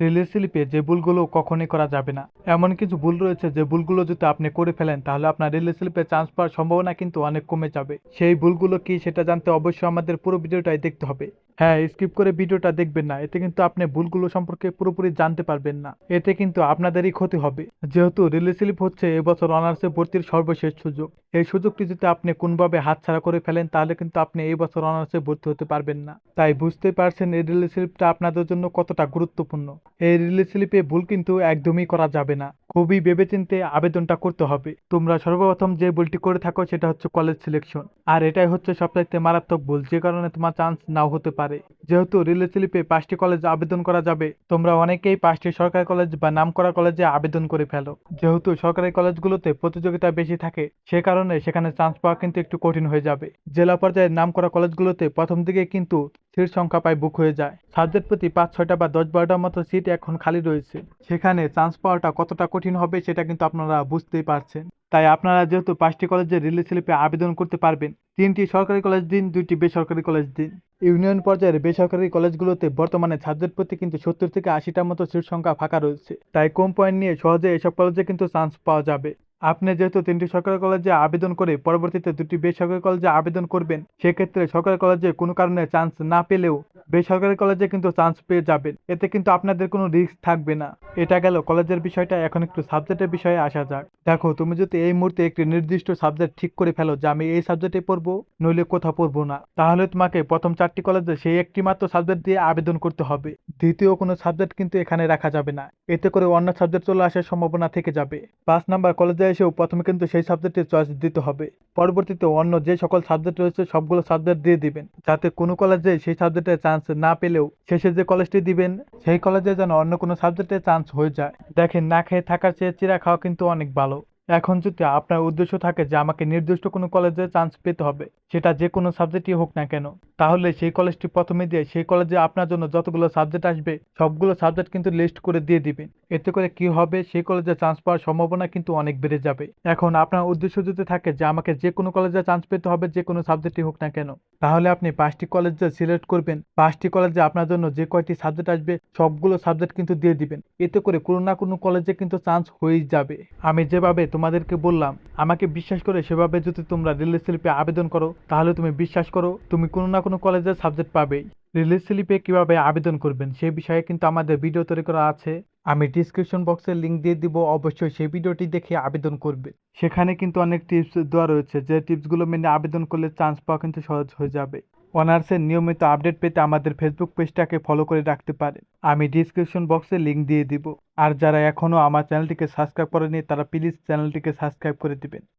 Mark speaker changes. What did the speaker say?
Speaker 1: Release স্লিপে যে ভুলগুলো কখনোই করা যাবে না। এমন কিছু ভুল রয়েছে যে ভুলগুলো যদি আপনি করে ফেলেন, তাহলে আপনার রিলিজ স্লিপে চান্স পাওয়ার সম্ভাবনা কিন্তু অনেক কমে যাবে। সেই ভুলগুলো কি সেটা জানতে অবশ্যই আমাদের পুরো ভিডিওটাই দেখতে হবে। হ্যাঁ স্কিপ করে ভিডিওটা দেখবেন না। এতে কিন্তু আপনি ভুলগুলো সম্পর্কে পুরোপুরি জানতে পারবেন না। এতে কিন্তু আপনাদেরই ক্ষতি হবে। যেহেতু রিলিজ স্লিপ হচ্ছে এবছর অনার্সে ভর্তির সর্বশেষ সুযোগ। এই সুযোগটি যদি আপনি কোনোভাবে হাতছাড়া করে ফেলেন, তাহলে কিন্তু আপনি এই বছর অনার্সে ভর্তি হতে পারবেন না। তাই বুঝতেই পারছেন এই রিলিজ স্লিপটা আপনাদের জন্য কতটা গুরুত্বপূর্ণ। এই রিলিজ স্লিপে ভুল কিন্তু একদমই করা যাবে না। খুবই ভেবেচিন্তে আবেদনটা করতে হবে। তোমরা সর্বপ্রথম যে ভুলটি করে থাকো সেটা হচ্ছে কলেজ সিলেকশন আর এটাই হচ্ছে সবচাইতে মারাত্মক ভুল, যে কারণে তোমার চান্স নাও হতে পারে। যেহেতু রিলিজ স্লিপে পাঁচটি কলেজে আবেদন করা যাবে, তোমরা অনেকেই পাঁচটি সরকারি কলেজ বা নামকরা কলেজে আবেদন করে ফেলো। যেহেতু সরকারি কলেজগুলোতে প্রতিযোগিতা বেশি থাকে, সে কারণে সেখানে চান্স পাওয়া কিন্তু একটু কঠিন হয়ে যাবে। জেলা পর্যায়ে নামকরা কলেজগুলোতে প্রথম দিকে কিন্তু সিট সংখ্যা প্রায় বুক হয়ে যায়। সাবজেক্ট প্রতি পাঁচ, ছয়টা বা দশ বারোটার মতো সিট এখন খালি রয়েছে। সেখানে চান্স পাওয়াটা কতটা কঠিন হবে সেটা কিন্তু আপনারা বুঝতেই পারছেন। তাই আপনারা যেহেতু পাঁচটি কলেজে রিলিজ স্লিপে আবেদন করতে পারবেন, তিনটি সরকারি কলেজ দিন, দুইটি বেসরকারি কলেজ দিন। ইউনিয়ন পর্যায়ের বেসরকারি কলেজগুলোতে বর্তমানে সাবজেক্ট প্রতি কিন্তু সত্তর থেকে আশিটার মতো সিট সংখ্যা ফাঁকা রয়েছে। তাই কম পয়েন্ট নিয়ে সহজে এসব কলেজে কিন্তু চান্স পাওয়া যাবে। আপনি যেহেতু তিনটি সরকারি কলেজে আবেদন করে পরবর্তীতে দুটি বেসরকারি কলেজে আবেদন করবেন, সেক্ষেত্রে সরকারি কলেজে কোনো কারণে চান্স না পেলেও বেসরকারি কলেজে কিন্তু চান্স পেয়ে যাবেন। এতে কিন্তু আপনাদের কোনো রিস্ক থাকবে না। এটা গেল কলেজের বিষয়টা, এখন একটু সাবজেক্টের বিষয়ে আসা যাক। দেখো, তুমি যদি এই মুহূর্তে একটি নির্দিষ্ট সাবজেক্ট ঠিক করে ফেলো যে আমি এই সাবজেক্টে পড়ব, নইলে কোথাও পড়ব না। তাহলে তোমাকে প্রথম চারটি কলেজে সেই একটি মাত্র সাবজেক্ট দিয়ে আবেদন করতে হবে। দ্বিতীয় কোনো সাবজেক্ট কিন্তু এখানে রাখা যাবে না। এতে করে অন্য সাবজেক্ট চলে আসার সম্ভাবনা থেকে যাবে। পাঁচ নাম্বার, কলেজে এসেও প্রথমে কিন্তু সেই সাবজেক্টের চয়েস দিতে হবে। পরবর্তীতে অন্য যে সকল সাবজেক্ট রয়েছে, সবগুলো সাবজেক্ট দিয়ে দিবেন। যাতে কোনো কলেজে সেই সাবজেক্টের চান্স না পেলেও শেষে যে কলেজটি দিবেন, সেই কলেজে যেন অন্য কোনো সাবজেক্টে চান্স হয়ে যায়। দেখেন, না খেয়ে থাকার চেয়ে চিরা খাওয়া কিন্তু অনেক ভালো। এখন যদি আপনার উদ্দেশ্য থাকে যে আমাকে নির্দিষ্ট কোনো কলেজে চান্স পেতে হবে, সেটা যে কোনো সাবজেক্টই হোক না কেন, তাহলে সেই কলেজটি প্রথমে দিয়ে, সেই কলেজে আপনার জন্য যতগুলো সাবজেক্ট আসবে, সবগুলো সাবজেক্ট কিন্তু লিস্ট করে দিয়ে দিবেন। এতে করে কি হবে সেই কলেজে চান্স পাওয়ার সম্ভাবনা কিন্তু অনেক বেড়ে যাবে। এখন আপনার উদ্দেশ্য যদি থাকে যে আমাকে যে কোনো কলেজে চান্স পেতে হবে, যে কোনো সাবজেক্টই হোক না কেন, তাহলে আপনি পাঁচটি কলেজে সিলেক্ট করবেন। পাঁচটি কলেজে আপনার জন্য যে কয়টি সাবজেক্ট আসবে, সবগুলো সাবজেক্ট কিন্তু দিয়ে দিবেন। এতে করে কোনো না কোনো কলেজে কিন্তু চান্স হয়েই যাবে। আমি যেভাবে তোমাদেরকে বললাম, আমাকে বিশ্বাস করে সেভাবে যদি তোমরা রিলিজ স্লিপে আবেদন করো, তাহলে তুমি বিশ্বাস করো, তুমি কোনো না কোনো কলেজে সাবজেক্ট পাবেই। রিলিজ স্লিপে কীভাবে আবেদন করবেন সেই বিষয়ে কিন্তু আমাদের ভিডিও তৈরি করা আছে। আমি ডিসক্রিপশন বক্সে লিংক দিয়ে দিব, অবশ্যই সেই ভিডিওটি দেখে আবেদন করবে। সেখানে কিন্তু অনেক টিপস দেওয়া রয়েছে, যে টিপসগুলো মেনে আবেদন করলে চান্স পাওয়া কিন্তু সহজ হয়ে যাবে। অনার্সের নিয়মিত আপডেট পেতে আমাদের ফেসবুক পেজটাকে ফলো করে রাখতে পারেন। আমি ডিসক্রিপশন বক্সে লিংক দিয়ে দিব। আর যারা এখনও আমার চ্যানেলটিকে সাবস্ক্রাইব করেনি তারা প্লিজ চ্যানেলটিকে সাবস্ক্রাইব করে দিবেন।